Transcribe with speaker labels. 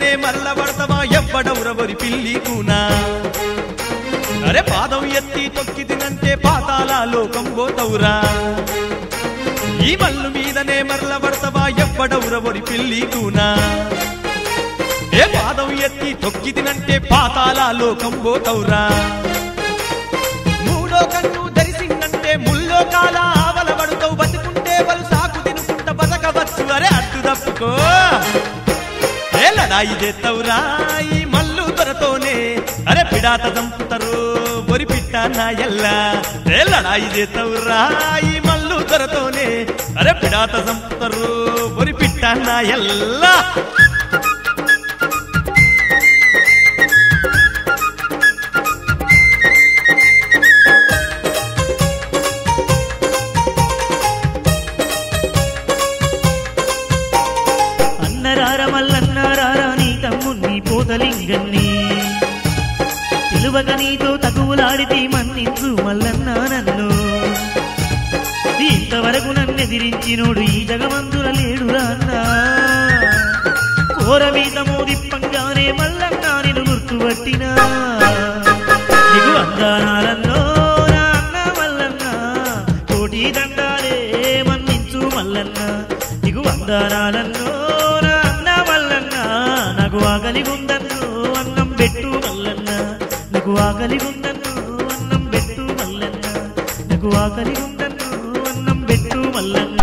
Speaker 1: పడతావా ఎవ్వడవురవరి పిల్లి కూనా అరే పాదం ఎత్తి తొక్కి తినంటే పాతాల లోకం పోతవురా? ఈ మల్లు మీదనే మరల పడతావా ఎవ్వడవురవరి పిల్లి కూనా ఏ పాదం ఎత్తి తొక్కి తినంటే పాతాల లోకం పోతవురా? మూడో కన్ను ధరిసిందంటే ముల్లో కాల ఆవల పడుతావు బతుకుంటే వాళ్ళు సాకు తినుకుంట బతకవచ్చు. అరే అడ్డు తప్పుకో. ఏ లడాయి చేస్తావురా ఈ మల్లు దొరతోనే. అరే పిడాత చంపుతారు బొరి పిట్ట నా ఎల్లా ఏ లడాయి చేస్తావురా ఈ మల్లు దొరతోనే. అరే పిడాత చంపుతారు బొరి పిట్ట నా ఎల్లా
Speaker 2: కోసలింగన్ని తెలువక నీతో తగువులాడితే మన్నించు మల్లన్నా నన్ను ఇంతవరకు నన్నెదిరించినోడు ఈ జగమందుల లేడురా అన్నా. ఘోరమీతమో దిప్పంగానే మల్లన్నా నేను గుర్తుపట్టినా నీకు అందానాలన్నో నా అన్న మల్లన్న. కోటి దండాలే మన్నించు మల్లన్న. నీకు వందనాలన్నో నాకు ఆగలి ఉందన్ను అన్నం పెట్టు మల్లన్న నాకు ఆగలి ఉందన్ను అన్నం పెట్టు మల్లన్న నాకు ఆగలి ఉందన్ను అన్నం పెట్టు మల్లన్న